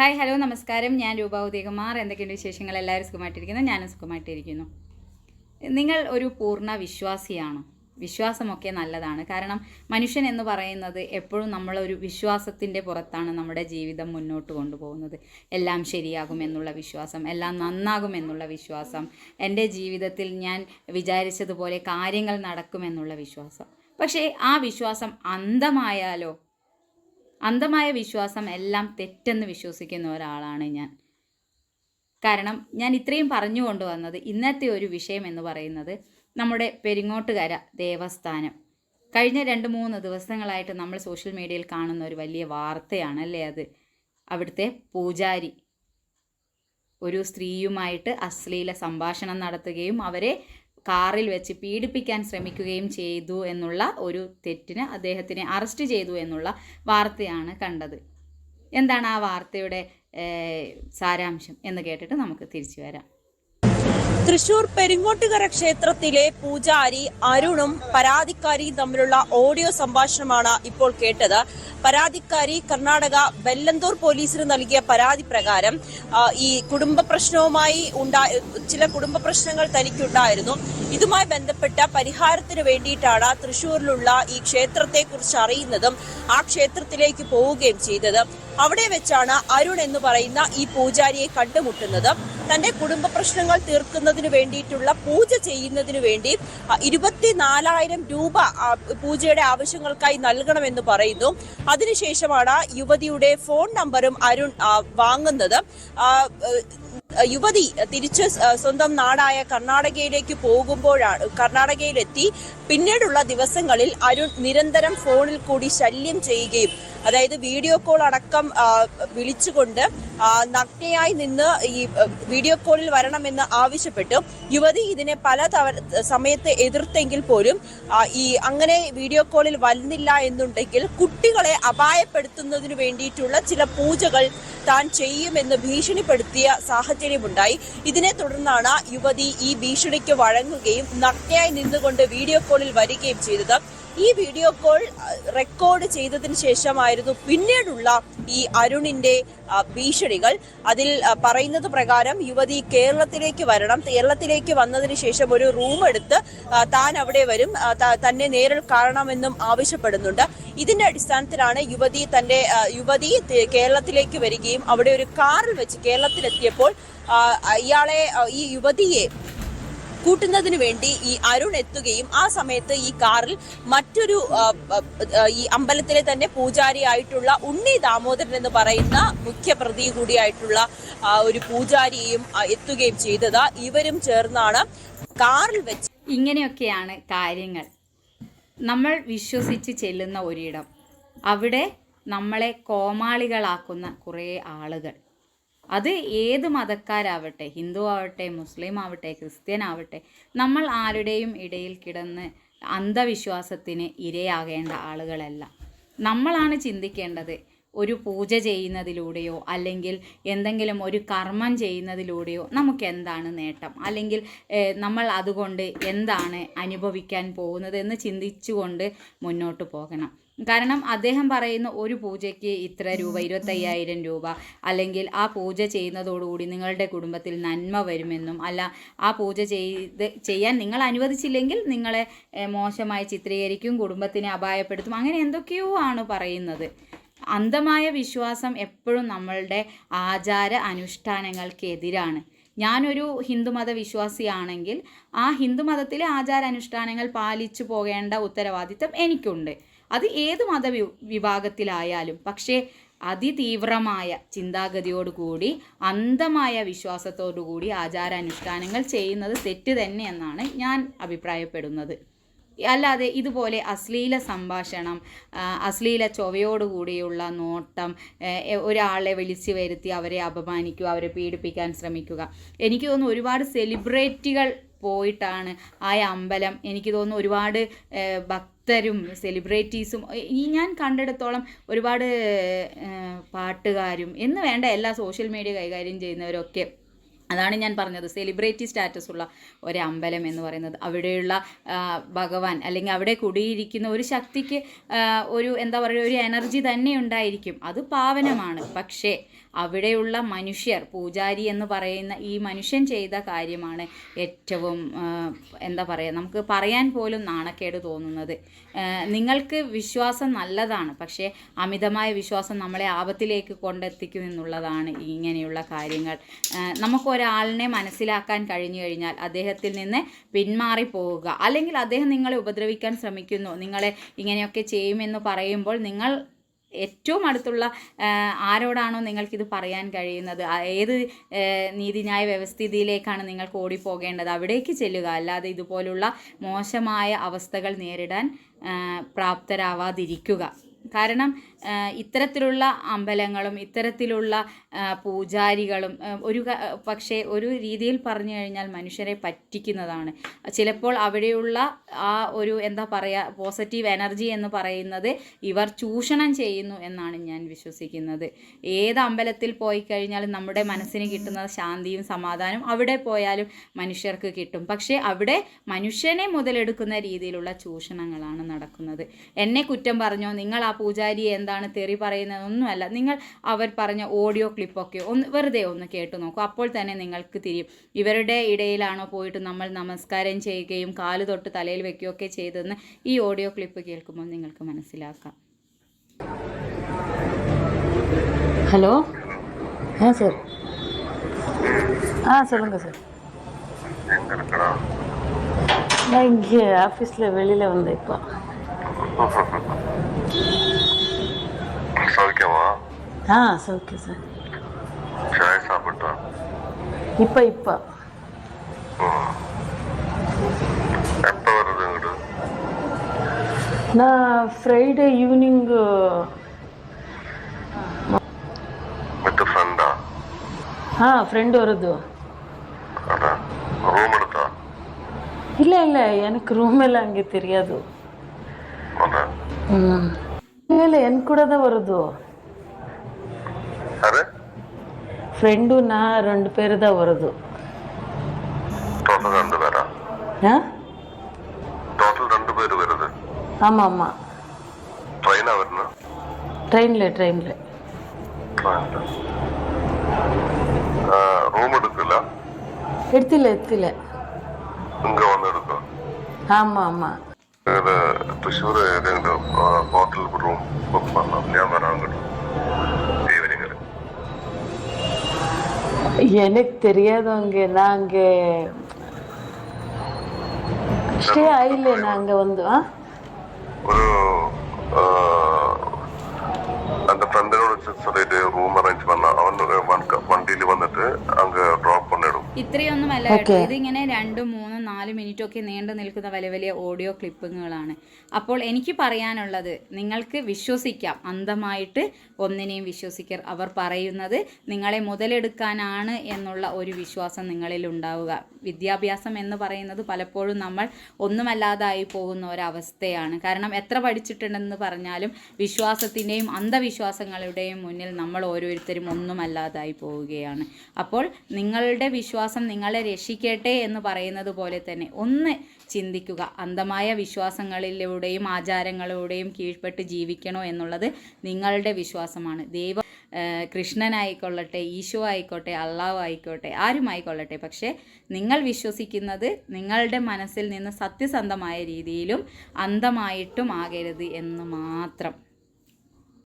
Hi hello നമസ്കാരം. ഞാൻ രൂപ ഉദയകുമാർ. എന്തൊക്കെയുണ്ട് വിശേഷങ്ങൾ? എല്ലാവരും സുഖമായിട്ടിരിക്കുന്നു. ഞാനും സുഖമായിട്ടിരിക്കുന്നു. നിങ്ങൾ ഒരു പൂർണ വിശ്വാസിയാണോ. വിശ്വാസമൊക്കെ നല്ലതാണ്. കാരണം മനുഷ്യൻ എന്ന് പറയുന്നത് എപ്പോഴും നമ്മളൊരു വിശ്വാസത്തിന്റെ പുറത്താണ് നമ്മുടെ ജീവിതം മുന്നോട്ട് കൊണ്ടുപോകുന്നത്. എല്ലാം ശരിയാകും എന്നുള്ള വിശ്വാസം എല്ലാം നന്നാകും എന്നുള്ള വിശ്വാസം എന്റെ ജീവിതത്തിൽ ഞാൻ വിചാരിച്ചതുപോലെ കാര്യങ്ങൾ നടക്കുമെന്നുള്ള വിശ്വാസം. പക്ഷേ ആ വിശ്വാസം അന്ധമായാലോ അന്ധമായ വിശ്വാസം എല്ലാം തെറ്റെന്ന് വിശ്വസിക്കുന്ന ഒരാളാണ് ഞാൻ. കാരണം ഞാൻ ഇത്രയും പറഞ്ഞു കൊണ്ടുവന്നത് ഇന്നത്തെ ഒരു വിഷയം എന്ന് പറയുന്നത് നമ്മുടെ പെരിങ്ങോട്ടുകര ദേവസ്ഥാനം. കഴിഞ്ഞ രണ്ട് മൂന്ന് ദിവസങ്ങളായിട്ട് നമ്മൾ സോഷ്യൽ മീഡിയയിൽ കാണുന്ന ഒരു വലിയ വാർത്തയാണ് അല്ലേ അത്? അവിടുത്തെ പൂജാരി ഒരു സ്ത്രീയുമായിട്ട് അശ്ലീല സംഭാഷണം നടത്തുകയും അവരെ കാറിൽ വെച്ച് പീഡിപ്പിക്കാൻ ശ്രമിക്കുകയും ചെയ്തു എന്നുള്ള ഒരു തെറ്റിന് അദ്ദേഹത്തിനെ അറസ്റ്റ് ചെയ്തു എന്നുള്ള വാർത്തയാണ് കണ്ടത്. എന്താണ് ആ വാർത്തയുടെ സാരാംശം എന്ന് കേട്ടിട്ട് നമുക്ക് തിരിച്ചു വരാം. തൃശൂർ പെരിങ്ങോട്ടുകര ക്ഷേത്രത്തിലെ പൂജാരി അരുണും പരാതിക്കാരിയും തമ്മിലുള്ള ഓഡിയോ സംഭാഷണമാണ് ഇപ്പോൾ കേട്ടത്. പരാതിക്കാരി കർണാടക വെല്ലന്തൂർ പോലീസിന് നൽകിയ പരാതി പ്രകാരം ഈ കുടുംബ പ്രശ്നവുമായി ചില കുടുംബ പ്രശ്നങ്ങൾ തനിക്കുണ്ടായിരുന്നു. ഇതുമായി ബന്ധപ്പെട്ട പരിഹാരത്തിന് വേണ്ടിയിട്ടാണ് തൃശൂരിലുള്ള ഈ ക്ഷേത്രത്തെ കുറിച്ച് അറിയുന്നതും ആ ക്ഷേത്രത്തിലേക്ക് പോവുകയും ചെയ്തത്. അവിടെ വെച്ചാണ് അരുൺ എന്ന് പറയുന്ന ഈ പൂജാരിയെ കണ്ടുമുട്ടുന്നത്. തന്റെ കുടുംബ പ്രശ്നങ്ങൾ തീർക്കുന്നതിന് വേണ്ടിയിട്ടുള്ള പൂജ ചെയ്യുന്നതിന് വേണ്ടി ഇരുപത്തിനാലായിരം രൂപ പൂജയുടെ ആവശ്യങ്ങൾക്കായി നൽകണമെന്ന് പറയുന്നു. അതിനുശേഷമാണ് യുവതിയുടെ ഫോൺ നമ്പറും അരുൺ വാങ്ങുന്നത്. യുവതി തിരിച്ച് സ്വന്തം നാടായ കർണാടകയിലേക്ക് പോകുമ്പോഴാണ് കർണാടകയിലെത്തി. പിന്നീടുള്ള ദിവസങ്ങളിൽ അരുൺ നിരന്തരം ഫോണിൽ കൂടി ശല്യം ചെയ്യുകയും അതായത് വീഡിയോ കോൾ അടക്കം വിളിച്ചുകൊണ്ട് നഗ്നയായി നിന്ന് ഈ വീഡിയോ കോളിൽ വരണമെന്ന് ആവശ്യപ്പെട്ടു. യുവതി ഇതിനെ പല സമയത്ത് എതിർത്തെങ്കിൽ പോലും ഈ അങ്ങനെ വീഡിയോ കോളിൽ വരുന്നില്ല എന്നുണ്ടെങ്കിൽ കുട്ടികളെ അപായപ്പെടുത്തുന്നതിന് വേണ്ടിയിട്ടുള്ള ചില പൂജകൾ താൻ ചെയ്യുമെന്ന് ഭീഷണിപ്പെടുത്തിയ സാഹചര്യമുണ്ടായി. ഇതിനെ തുടർന്നാണ് യുവതി ഈ ഭീഷണിക്ക് വഴങ്ങുകയും നഗ്നയായി നിന്നുകൊണ്ട് വീഡിയോ കോളിൽ വരികയും ചെയ്തത്. ഈ വീഡിയോ കോൾ റെക്കോർഡ് ചെയ്തതിന് ശേഷമായിരുന്നു പിന്നീടുള്ള ഈ അരുണിന്റെ ഭീഷണികൾ. അതിൽ പറയുന്നത് പ്രകാരം യുവതി കേരളത്തിലേക്ക് വരണം. കേരളത്തിലേക്ക് വന്നതിന് ശേഷം ഒരു റൂം എടുത്ത് താൻ അവിടെ വരും. തന്നെ നേരിൽ കാണണമെന്നും ആവശ്യപ്പെടുന്നുണ്ട്. ഇതിന്റെ അടിസ്ഥാനത്തിലാണ് യുവതി തന്റെ യുവതി കേരളത്തിലേക്ക് വരികയും അവിടെ ഒരു കാറിൽ വെച്ച് കേരളത്തിലെത്തിയപ്പോൾ ഇയാളെ ഈ യുവതിയെ കൂട്ടുന്നതിന് വേണ്ടി ഈ അരുൺ എത്തുകയും ആ സമയത്ത് ഈ കാറിൽ മറ്റൊരു ഈ അമ്പലത്തിലെ തന്നെ പൂജാരിയായിട്ടുള്ള ഉണ്ണി ദാമോദരൻ എന്ന് പറയുന്ന മുഖ്യ പ്രതി കൂടിയായിട്ടുള്ള ഒരു പൂജാരിയും എത്തുകയും ചെയ്തത്. ഇവരും ചേർന്നാണ് കാറിൽ വെച്ച് ഇങ്ങനെയൊക്കെയാണ് കാര്യങ്ങൾ. നമ്മൾ വിശ്വസിച്ച് ചെല്ലുന്ന ഒരിടം. അവിടെ നമ്മളെ കോമാളികളാക്കുന്ന കുറേ ആളുകൾ. അത് ഏത് മതക്കാരാവട്ടെ ഹിന്ദു ആവട്ടെ മുസ്ലിം ആവട്ടെ ക്രിസ്ത്യൻ ആവട്ടെ നമ്മൾ ആരുടെയും ഇടയിൽ കിടന്ന് അന്ധവിശ്വാസത്തിന് ഇരയാകേണ്ട ആളുകളല്ല. നമ്മളാണ് ചിന്തിക്കേണ്ടത് ഒരു പൂജ ചെയ്യുന്നതിലൂടെയോ അല്ലെങ്കിൽ എന്തെങ്കിലും ഒരു കർമ്മം ചെയ്യുന്നതിലൂടെയോ നമുക്ക് എന്താണ് നേട്ടം? അല്ലെങ്കിൽ നമ്മൾ അതുകൊണ്ട് എന്താണ് അനുഭവിക്കാൻ പോകുന്നത് എന്ന് ചിന്തിച്ചുകൊണ്ട് മുന്നോട്ട് പോകണം. കാരണം അദ്ദേഹം പറയുന്ന ഒരു പൂജയ്ക്ക് ഇത്ര രൂപ ഇരുപത്തയ്യായിരം രൂപ അല്ലെങ്കിൽ ആ പൂജ ചെയ്യുന്നതോടുകൂടി നിങ്ങളുടെ കുടുംബത്തിൽ നന്മ വരുമെന്നും അല്ല ആ പൂജ ചെയ്ത് ചെയ്യാൻ നിങ്ങൾ അനുവദിച്ചില്ലെങ്കിൽ നിങ്ങളെ മോശമായി ചിത്രീകരിക്കും കുടുംബത്തിനെ അപായപ്പെടുത്തും അങ്ങനെ എന്തൊക്കെയോ ആണ് പറയുന്നത്. അന്ധമായ വിശ്വാസം എപ്പോഴും നമ്മളുടെ ആചാര അനുഷ്ഠാനങ്ങൾക്ക് എതിരാണ് ഞാനൊരു ഹിന്ദുമത വിശ്വാസിയാണെങ്കിൽ ആ ഹിന്ദുമതത്തിലെ ആചാര അനുഷ്ഠാനങ്ങൾ പാലിച്ചു പോകേണ്ട ഉത്തരവാദിത്തം എനിക്കുണ്ട്. അത് ഏത് മത വിഭാഗത്തിലായാലും. പക്ഷേ അതിതീവ്രമായ ചിന്താഗതിയോടുകൂടി അന്ധമായ വിശ്വാസത്തോടുകൂടി ആചാരാനുഷ്ഠാനങ്ങൾ ചെയ്യുന്നത് തെറ്റ് തന്നെയെന്നാണ് ഞാൻ അഭിപ്രായപ്പെടുന്നത്. അല്ലാതെ ഇതുപോലെ അശ്ലീല സംഭാഷണം അശ്ലീല ചൊവയോടുകൂടിയുള്ള നോട്ടം ഒരാളെ വിളിച്ചു വരുത്തി അവരെ അപമാനിക്കുക അവരെ പീഡിപ്പിക്കാൻ ശ്രമിക്കുക. എനിക്ക് തോന്നുന്നു ഒരുപാട് സെലിബ്രിറ്റികൾ പോയിട്ടാണ് ആ അമ്പലം. എനിക്ക് തോന്നുന്നു ഒരുപാട് ഭക്തരും സെലിബ്രിറ്റീസും ഈ ഞാൻ കണ്ടിടത്തോളം ഒരുപാട് പാട്ടുകാരും എന്ന് വേണ്ട എല്ലാ സോഷ്യൽ മീഡിയ കൈകാര്യം ചെയ്യുന്നവരൊക്കെ. അതാണ് ഞാൻ പറഞ്ഞത്. സെലിബ്രിറ്റി സ്റ്റാറ്റസ് ഉള്ള ഒരു അമ്പലം എന്ന് പറയുന്നത്. അവിടെയുള്ള ഭഗവാൻ അല്ലെങ്കിൽ അവിടെ കുടിയിരിക്കുന്ന ഒരു ശക്തിക്ക് ഒരു എന്താ പറയുക ഒരു എനർജി തന്നെ ഉണ്ടായിരിക്കും. അത് പാവനമാണ്. പക്ഷേ അവിടെയുള്ള മനുഷ്യർ പൂജാരി എന്ന് പറയുന്ന ഈ മനുഷ്യൻ ചെയ്ത കാര്യമാണ് ഏറ്റവും എന്താ പറയുക നമുക്ക് പറയാൻ പോലും നാണക്കേട് തോന്നുന്നത്. നിങ്ങൾക്ക് വിശ്വാസം നല്ലതാണ് പക്ഷേ അമിതമായ വിശ്വാസം നമ്മളെ ആപത്തിലേക്ക് കൊണ്ടെത്തിക്കും എന്നുള്ളതാണ് ഇങ്ങനെയുള്ള കാര്യങ്ങൾ. നമുക്കൊരാളിനെ മനസ്സിലാക്കാൻ കഴിഞ്ഞു കഴിഞ്ഞാൽ അദ്ദേഹത്തിൽ നിന്ന് പിന്മാറി പോവുക അല്ലെങ്കിൽ അദ്ദേഹം നിങ്ങളെ ഉപദ്രവിക്കാൻ ശ്രമിക്കുന്നു നിങ്ങളെ ഇങ്ങനെയൊക്കെ ചെയ്യുമെന്ന് പറയുമ്പോൾ നിങ്ങൾ ഏറ്റവും അടുത്തുള്ള ആരോടാണോ നിങ്ങൾക്കിത് പറയാൻ കഴിയുന്നത്? ഏത് നീതിന്യായ വ്യവസ്ഥിതിയിലേക്കാണ് നിങ്ങൾക്ക് ഓടിപ്പോകേണ്ടത്? അവിടേക്ക് ചെല്ലുക. അല്ലാതെ ഇതുപോലുള്ള മോശമായ അവസ്ഥകൾ നേരിടാൻ പ്രാപ്തരാവാതിരിക്കുക. കാരണം ഇത്തരത്തിലുള്ള അമ്പലങ്ങളും ഇത്തരത്തിലുള്ള പൂജാരികളും ഒരു പക്ഷേ ഒരു രീതിയിൽ പറഞ്ഞു കഴിഞ്ഞാൽ മനുഷ്യരെ പറ്റിക്കുന്നതാണ്. ചിലപ്പോൾ അവിടെയുള്ള ആ ഒരു എന്താ പറയുക പോസിറ്റീവ് എനർജി എന്ന് പറയുന്നത് ഇവർ ചൂഷണം ചെയ്യുന്നു എന്നാണ് ഞാൻ വിശ്വസിക്കുന്നത്. ഏത് അമ്പലത്തിൽ പോയി കഴിഞ്ഞാലും നമ്മുടെ മനസ്സിന് കിട്ടുന്ന ശാന്തിയും സമാധാനവും അവിടെ പോയാലും മനുഷ്യർക്ക് കിട്ടും. പക്ഷേ അവിടെ മനുഷ്യനെ മുതലെടുക്കുന്ന രീതിയിലുള്ള ചൂഷണങ്ങളാണ് നടക്കുന്നത്. എന്നെ കുറ്റം പറഞ്ഞോ നിങ്ങൾ ആ പൂജാരി എന്താണ് തെറി പറയുന്നത് ഒന്നുമല്ല നിങ്ങൾ അവർ പറഞ്ഞ ഓഡിയോ ക്ലിപ്പൊക്കെ ഒന്ന് വെറുതെ ഒന്ന് കേട്ടു നോക്കൂ അപ്പോൾ തന്നെ നിങ്ങൾക്ക് തിരിയും ഇവരുടെ ഇടയിലാണോ പോയിട്ട് നമ്മൾ നമസ്കാരം ചെയ്യുകയും കാല് തൊട്ട് തലയിൽ വെക്കുകയൊക്കെ ചെയ്തതെന്ന് ഈ ഓഡിയോ ക്ലിപ്പ് കേൾക്കുമ്പോൾ നിങ്ങൾക്ക് മനസ്സിലാക്കാം ஹலோ ஆ சார் ஆ சொல்லுங்கள் சார் எங்க இருக்கடா நான் இங்கே ஆஃபீஸில் வெளியில் வந்தேன் இப்போ ಹಾಂ ಸೌಖ್ಯ ಸರ್. ಇಪ್ಪ ಇಪ್ಪ. ನಾ ಫ್ರೈಡೇ ಈವ್ನಿಂಗ್ ಹಾಂ ಫ್ರೆಂಡ್ ಅವರದ್ದು. ರೂಮ್ ಇಲ್ಲ ಇಲ್ಲ ಏನಕ್ಕೆ ರೂಮ್ ಎಲ್ಲ ಹಂಗೆ ತಿರಿಯದು ಅದ ಹ್ಞೂ ಇಲ್ಲ ಏನು ಕೂಡದ ಬರೋದು ఫ్రెండ్ நான் ரெண்டு పేరు தான் வருது. டோட்டல் ரெண்டு பேரா? ஆ? டோட்டல் ரெண்டு பேர் வருது. ஆமாம் ஆமாம் ட்ரெயினாக வரணும்? ட்ரெயினில் ட்ரெயினில் ரூம் எடுக்கல? எடுத்துல எடுத்துல. இங்க வந்து எடுக்கும் ஆமாம் ஆமாம் இது த்ரிஷூர் ஏதோ ஹோட்டல் ரூம் புக் பண்ணலாம். ஞாபகம் எனக்கு தெரியாதவங்க நாங்கள் ஸ்டே ஆயில நாங்கள் வந்து ஒரு அந்த ஃப்ரெண்டோட சொல்லிட்டு ரூம் அரேஞ்ச் பண்ணலாம் அவன் வண்டியில் வந்துட்டு அங்கே ഇത്രയൊന്നുമല്ല കേട്ടോ. ഇതിങ്ങനെ രണ്ടും മൂന്നും നാല് മിനിറ്റും ഒക്കെ നീണ്ടു നിൽക്കുന്ന വലിയ വലിയ ഓഡിയോ ക്ലിപ്പിങ്ങുകളാണ് അപ്പോൾ എനിക്ക് പറയാനുള്ളത് നിങ്ങൾക്ക് വിശ്വസിക്കാം. അന്ധമായിട്ട് ഒന്നിനെയും വിശ്വസിക്കർ അവർ പറയുന്നത് നിങ്ങളെ മുതലെടുക്കാനാണ് എന്നുള്ള ഒരു വിശ്വാസം നിങ്ങളിൽ ഉണ്ടാവുക. വിദ്യാഭ്യാസം എന്ന് പറയുന്നത് പലപ്പോഴും നമ്മൾ ഒന്നുമല്ലാതായി പോകുന്ന ഒരവസ്ഥയാണ്. കാരണം എത്ര പഠിച്ചിട്ടുണ്ടെന്ന് പറഞ്ഞാലും വിശ്വാസത്തിന്റെയും അന്ധവിശ്വാസങ്ങളുടെയും മുന്നിൽ നമ്മൾ ഓരോരുത്തരും ഒന്നുമല്ലാതായി പോവുകയാണ്. അപ്പോൾ നിങ്ങളുടെ വിശ്വാസം നിങ്ങളെ രക്ഷിക്കട്ടെ എന്ന് പറയുന്നത് പോലെ തന്നെ ഒന്ന് ചിന്തിക്കുക. അന്ധമായ വിശ്വാസങ്ങളിലൂടെയും ആചാരങ്ങളിലൂടെയും കീഴ്പ്പെട്ട് ജീവിക്കണോ എന്നുള്ളത് നിങ്ങളുടെ വിശ്വാസമാണ്. ദൈവം കൃഷ്ണനായിക്കൊള്ളട്ടെ ഈശോ ആയിക്കോട്ടെ അള്ളാഹു ആയിക്കോട്ടെ ആരുമായിക്കൊള്ളട്ടെ പക്ഷേ നിങ്ങൾ വിശ്വസിക്കുന്നത് നിങ്ങളുടെ മനസ്സിൽ നിന്ന് സത്യസന്ധമായ രീതിയിലും അന്ധമായിട്ടും ആകരുത് എന്ന് മാത്രം.